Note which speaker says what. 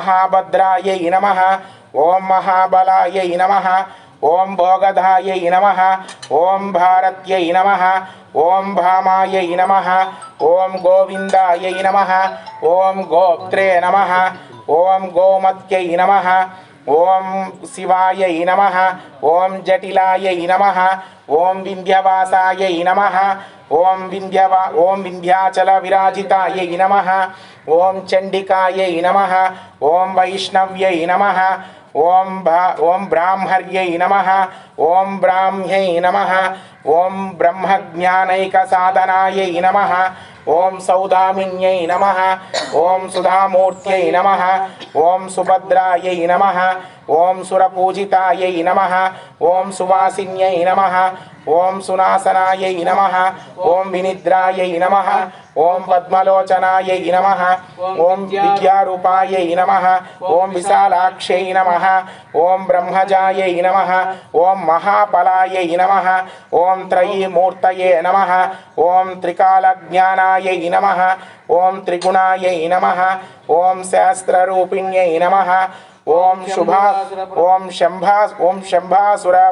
Speaker 1: महाभद्रायै नमः। ॐ महाबलायै नमः। ॐ भोगधायै नमः। ॐ भारत्यै नमः। ॐ भामायै नमः। ॐ गोविन्दायै नमः। ॐ गोप्त्रे नमः। ॐ गोमत्यै नमः। ॐ नम नमः नम ओं नमः नम ओं विंध्यवा ओं विंध्याचल ॐ नम ओं चंडिकाय नम ओं ॐ नम नमः ओं भा नम ओं नमः नम ओं नमः साधनाय ब्रह्मज्ञानैकसाधनायै नम ओम सौदामिन्यै नम। ओं सुधामूर्त्यै नम। ओं सुभद्राय नम। ओं सुरपूजिताय नम। ओं सुवासी नम। ओं सुनाशनाय नम। ओं विनिद्राय नमः। ओम पद्मलोचनाय नमः ओम विद्यारूपाय नमः ओम विशालाक्षय नमः ओम ब्रह्मजाय नमः ओम महाबलाय नमः ओम त्रयीमूर्तये नमः ओम त्रिकालज्ञानाय नमः ओम त्रिगुणाय नमः ओम सहस्ररूपिण्यै नमः ओम शुभा ओम शंभा ओम शंभासुरा